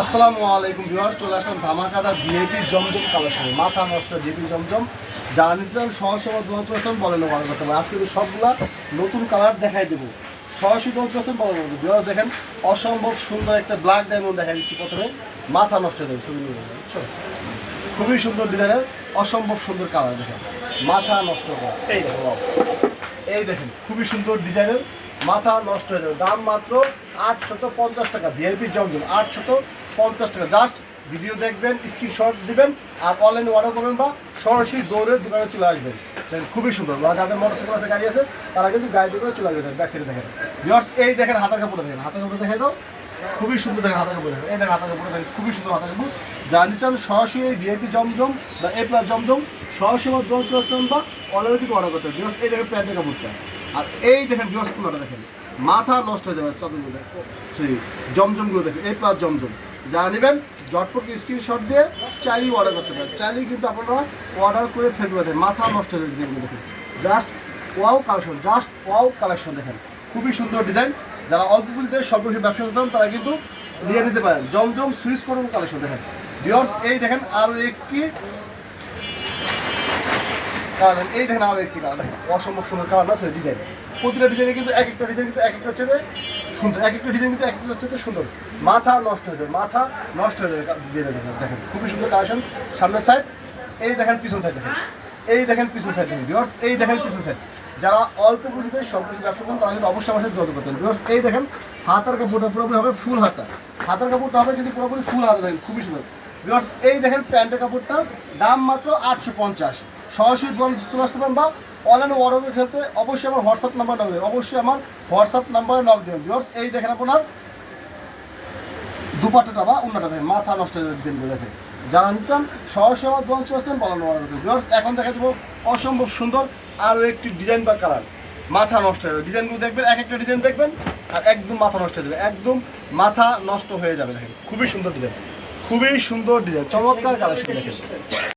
আসসালামু আলাইকুম ভিউয়ার চলে আসলাম ধামাকাদার ভিআইপি জমজম কালেকশনে, মাথা নষ্ট ভিআইপি জমজম। যারা নিতে চান সহজ দোকান চলে বলেন আজকে সবগুলা নতুন কালার দেখাই দেবো। সরাসরি দোকান চলে আসবেন বলেন দেখেন, অসম্ভব সুন্দর একটা ব্ল্যাক ডায়মন্ড দেখা দিচ্ছি প্রথমে, মাথা নষ্ট হয়ে যাবে, ছবি বুঝছ? খুবই সুন্দর ডিজাইনের অসম্ভব সুন্দর কালার দেখেন, মাথা নষ্ট করা এই দেখেন এই দেখেন, খুবই সুন্দর ডিজাইনের মাথা নষ্ট হয়ে যাবে, দাম মাত্র আটশত পঞ্চাশ টাকা ভিআইপি জমজম, আটশত পঞ্চাশ টাকা। জাস্ট ভিডিও দেখবেন স্ক্রিনশট দিবেন, আর অনলাইনে অর্ডার করবেন বা সরাসরি দৌড়ে দোকানে চলে আসবেন। খুবই সুন্দর। বা যাদের মোটরসাইকেল আছে, গাড়ি আছে, তারা কিন্তু গাড়িতে করে চলে আসবেন ব্যাক সাইডে দেখেন। ভিউয়ার্স এই দেখেন হাতের কাপড় দেখেন। হাতের কাপড় দেখাই দাও। খুবই সুন্দর দেখেন হাতের কাপড় দেখেন। এই দেখেন হাতের কাপড় দেখেন। খুবই সুন্দর হাতের কাপড়। যারা নিচ্ছেন সরাসরি ভিআইপি জমজম বা এ প্লাস জমজম, সরাসরি আমার দৌড় চলে আসবেন বা অনলাইনে কিন্তু অর্ডার করতে হবে এই দেখেন প্যান্টের কাপড়টা। আর এই দেখেন কুলাটা দেখেন। মাথা নষ্ট হয়ে যাবে চাদরগুলো দেখেন জমজমগুলো দেখেন। এই প্লাস জমজম। যারা নেবেন, জটপট স্ক্রিনশট দিয়ে চাইলেই অর্ডার করতে পারেন। চাইলেই কিন্তু আপনারা অর্ডার করে ফেলতে পারেন মাথা নষ্ট হয়ে যাবে দেখেন। Just wow collection just wow collection দেখেন। খুবই সুন্দর ডিজাইন যারা অল্প স্বল্প বেশি ব্যবসা করতে তারা কিন্তু নিয়ে নিতে পারেন। জমজম সুইচ করুন কালেকশন দেখেন। বিয়র্স এই দেখেন আরও একটি কালার এই দেখেন আরও একটি কালার দেখেন, অসম্ভব সুন্দর কালার না ডিজাইন প্রতিটা ডিজাইনে কিন্তু এক একটা ডিজাইন কিন্তু এক একটা হচ্ছে সুন্দর। এক একটা ডিজাইন কিন্তু এক একটা হচ্ছে সুন্দর। মাথা নষ্ট হয়ে যাবে, মাথা নষ্ট হয়ে যাবে দেখেন খুবই সুন্দর কালেকশন সামনের সাইড এই দেখেন পিছন সাইড দেখেন। এই দেখেন পিছন সাইড দেখেন ভিউয়ার্স এই দেখেন পিছন সাইড যারা অল্প পুঁজিতে সব কিছু ব্যবসা করেন, তারা কিন্তু অবশ্যই অবশ্যই যোগাযোগ করতে হবে এই দেখেন, হাতার কাপড়টা পুরোপুরি হবে ফুল হাতা। হাতার কাপড়টা হবে কিন্তু পুরোপুরি ফুল হাতা দেখেন, খুবই সুন্দর। ভিউয়ার্স এই দেখেন প্যান্টের কাপড়টা, দাম মাত্র আটশো পঞ্চাশ। সরাসরি দোকান চলে আসতে পারেন বা অনলাইনে অর্ডারের ক্ষেত্রে অবশ্যই আমার হোয়াটসঅ্যাপ নাম্বার নক দেবেন অবশ্যই আমার হোয়াটসঅ্যাপ নাম্বারে নক দেবেন ভিউয়ার্স এই দেখেন আপনার দুপাট্টাটা বা অন্যটা দেখেন, মাথা নষ্ট হয়ে যাবে ডিজাইনগুলো দেখেন। যারা নিচ্ছেন সরাসরি আমার দোকান চলে আসতেন বলানো অর্ডার। এখন দেখা দেবো অসম্ভব সুন্দর আরও একটি ডিজাইন বা কালার মাথা নষ্ট হয়ে যাবে। ডিজাইনগুলো দেখবেন, এক একটা ডিজাইন দেখবেন, আর একদম মাথা নষ্ট হয়ে যাবে। একদম মাথা নষ্ট হয়ে যাবে দেখেন। খুবই সুন্দর ডিজাইন খুবই সুন্দর ডিজাইন চমৎকার কালেকশন দেখেন।